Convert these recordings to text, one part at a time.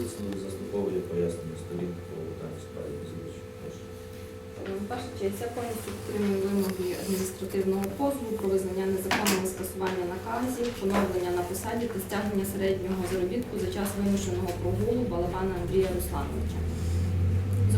Підслідний заслуховує пояснення сторін по даній справі звичайно. Прошу. Ваша честь, я повністю підтримую вимоги адміністративного позову про визнання незаконного скасування наказів, поновлення на посаді та стягнення середнього заробітку за час вимушеного прогулу Балабана Андрія Руслановича.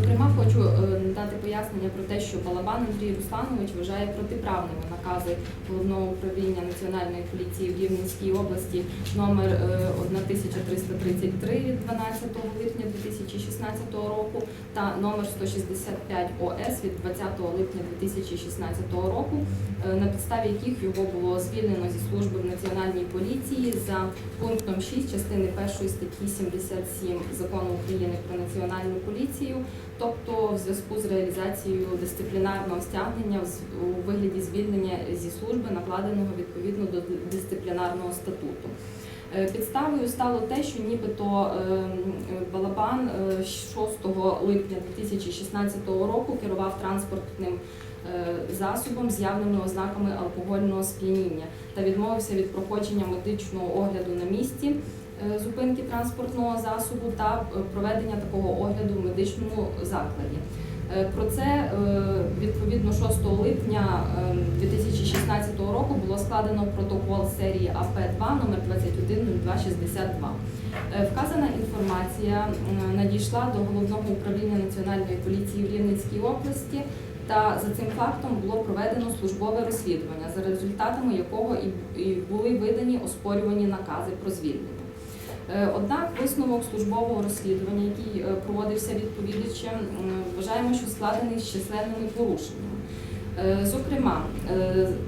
Зокрема, хочу е, надати пояснення про те, що Балабан Андрій Русланович вважає протиправними накази Головного управління Національної поліції в Рівненській області номер е, 1333 від 12 липня 2016 року та номер 165 ОС від 20 липня 2016 року, е, на підставі яких його було звільнено зі служби в Національній поліції за пунктом 6 частини 1 статті 77 Закону України про національну поліцію, тобто в зв'язку з реалізацією дисциплінарного стягнення у вигляді звільнення зі служби, накладеного відповідно до дисциплінарного статуту. Е, Підставою стало те, що нібито е, Балабан е, 6 липня 2016 року керував транспортним е, засобом з явними ознаками алкогольного сп'яніння та відмовився від проходження медичного огляду на місці е, зупинки транспортного засобу та е, проведення такого огляду в медичному закладі. Е, Про це е, відповідно 6 липня е, 2016 року було складено протокол серії АП2 номер 210262. Е, Вказана інформація надійшла до головного управління національної поліції в Рівненській області. Та за цим фактом було проведено службове розслідування, за результатами якого і були видані оспорювані накази про звільнення. Е, Однак висновок службового розслідування, який е, проводився відповідачем, вважаємо, що складений з численними порушеннями. Е, Зокрема,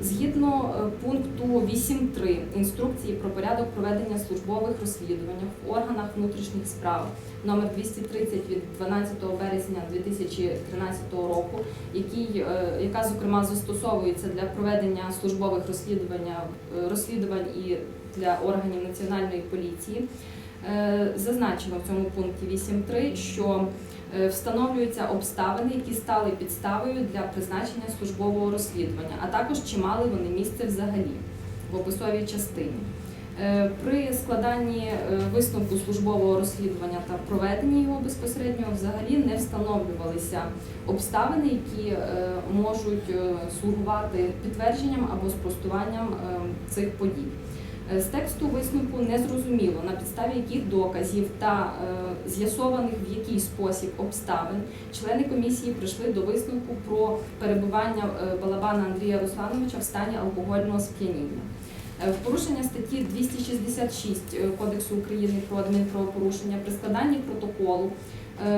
згідно пункту 8.3 інструкції про порядок проведення службових розслідувань в органах внутрішніх справ номер 230 від 12 березня 2013 року, який, яка зокрема застосовується для проведення службових розслідувань, розслідувань і для органів національної поліції. Е, Зазначено в цьому пункті 8.3, що е, встановлюються обставини, які стали підставою для призначення службового розслідування, а також чи мали вони місце взагалі в описовій частині. Е, При складанні висновку службового розслідування та проведенні його безпосередньо взагалі не встановлювалися обставини, які можуть слугувати підтвердженням або спростуванням цих подій. Е, З тексту висновку не зрозуміло, на підставі яких доказів та е, з'ясованих в який спосіб обставин члени комісії прийшли до висновку про перебування е, Балабана Андрія Руслановича в стані алкогольного сп'яніння. Е, В порушення статті 266 Кодексу України про адмінправопорушення при складанні протоколу,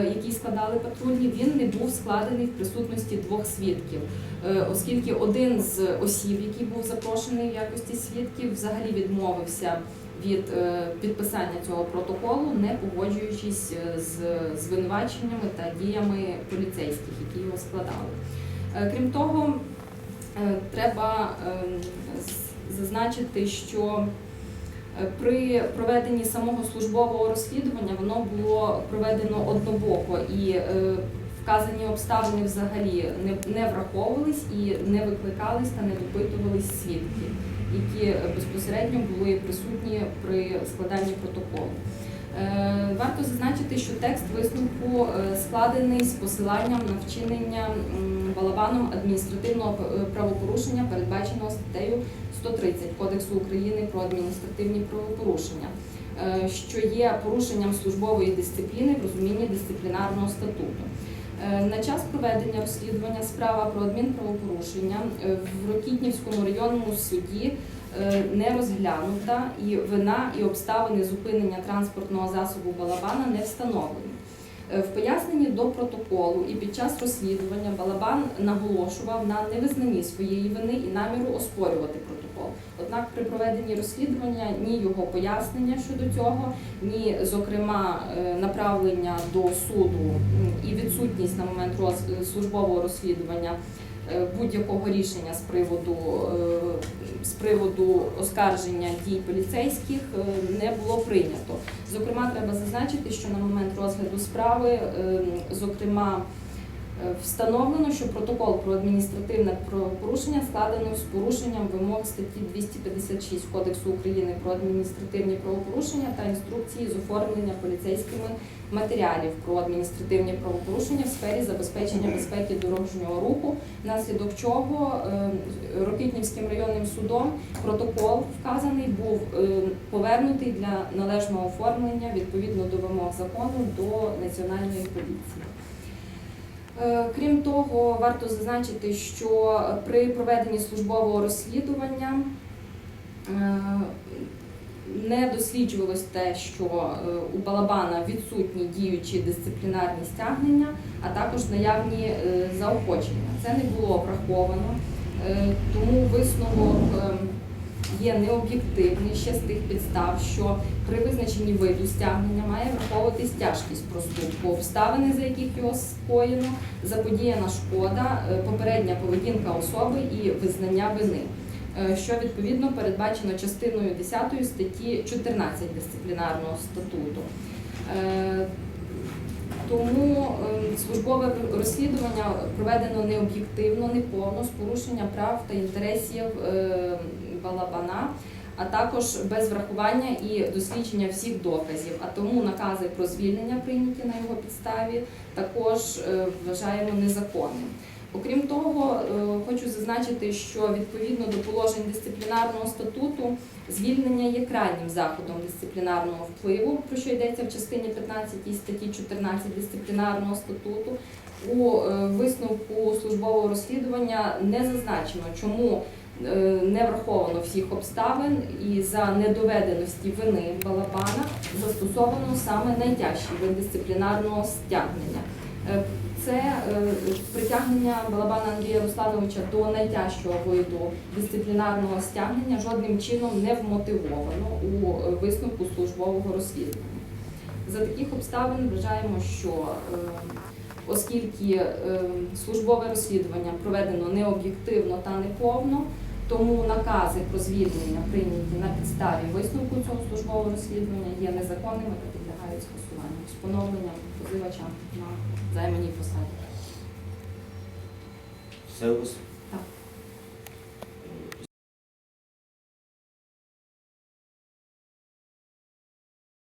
який складали патрульні, він не був складений в присутності двох свідків, Е, оскільки один з осіб, який був запрошений в якості свідків, взагалі відмовився від е, підписання цього протоколу, не погоджуючись е, з звинуваченнями та діями поліцейських, які його складали. Е, Крім того, е, треба е, зазначити, що е, при проведенні самого службового розслідування воно було проведено однобоко і е, вказані обставини взагалі не, не враховувались і не викликались та не допитувались свідки, які е, безпосередньо були присутні при складанні протоколу. Е, Варто зазначити, що текст висновку е, складений з посиланням на вчинення балабаном адміністративного е, правопорушення, передбаченого статтею 130 Кодексу України про адміністративні правопорушення, що є порушенням службової дисципліни в розумінні дисциплінарного статуту. На час проведення розслідування справа про адмінправопорушення в Рокітнівському районному суді не розглянута, і вина і обставини зупинення транспортного засобу Балабана не встановлені. Е, В поясненні до протоколу і під час розслідування Балабан наголошував на невизнанні своєї вини і наміру оспорювати протокол. Однак при проведенні розслідування ні його пояснення щодо цього, ні, зокрема, е, направлення до суду і відсутність на момент роз- службового розслідування е, будь-якого рішення з приводу, е, з приводу оскарження дій поліцейських е, не було прийнято. Зокрема, треба зазначити, що на момент розгляду справи, е, зокрема, Е, Встановлено, що протокол про адміністративне правопорушення складено з порушенням вимог статті 256 Кодексу України про адміністративні правопорушення та інструкції з оформлення поліцейськими матеріалів про адміністративні правопорушення в сфері забезпечення безпеки дорожнього руху, внаслідок чого е, Рокитнівським районним судом протокол вказаний був е, повернутий для належного оформлення відповідно до вимог закону до національної поліції. Е, Крім того, варто зазначити, що при проведенні службового розслідування е, не досліджувалось те, що е, у Балабана відсутні діючі дисциплінарні стягнення, а також наявні заохочення. Це не було враховано, тому висновок є необ'єктивний ще з тих підстав, що при визначенні виду стягнення має враховуватись тяжкість проступку, обставини, за яких його скоєно, заподіяна шкода, е, попередня поведінка особи і визнання вини, е, що відповідно передбачено частиною 10 статті 14 дисциплінарного статуту. Тому е, службове розслідування проведено необ'єктивно, неповно, з порушення прав та інтересів е, Балабана, а також без врахування і дослідження всіх доказів. А тому накази про звільнення, прийняті на його підставі, також е, вважаємо незаконним. Окрім того, е, хочу зазначити, що відповідно до положень дисциплінарного статуту звільнення є крайнім заходом дисциплінарного впливу, про що йдеться в частині 15 статті 14 дисциплінарного статуту. У е, висновку службового розслідування не зазначено, чому е, не враховано всіх обставин і за недоведеності вини Балабана застосовано саме найтяжчий вид дисциплінарного стягнення. Е, Це е, притягнення Балабана Андрія Руслановича до найтяжчого виду дисциплінарного стягнення жодним чином не вмотивовано у е, висновку службового розслідування. За таких обставин вважаємо, що оскільки службове розслідування проведено необ'єктивно та неповно, тому накази про звільнення прийняті на підставі висновку цього службового розслідування є незаконними та підлягають скасуванню з поновленням позивача на займаній посаді. Все?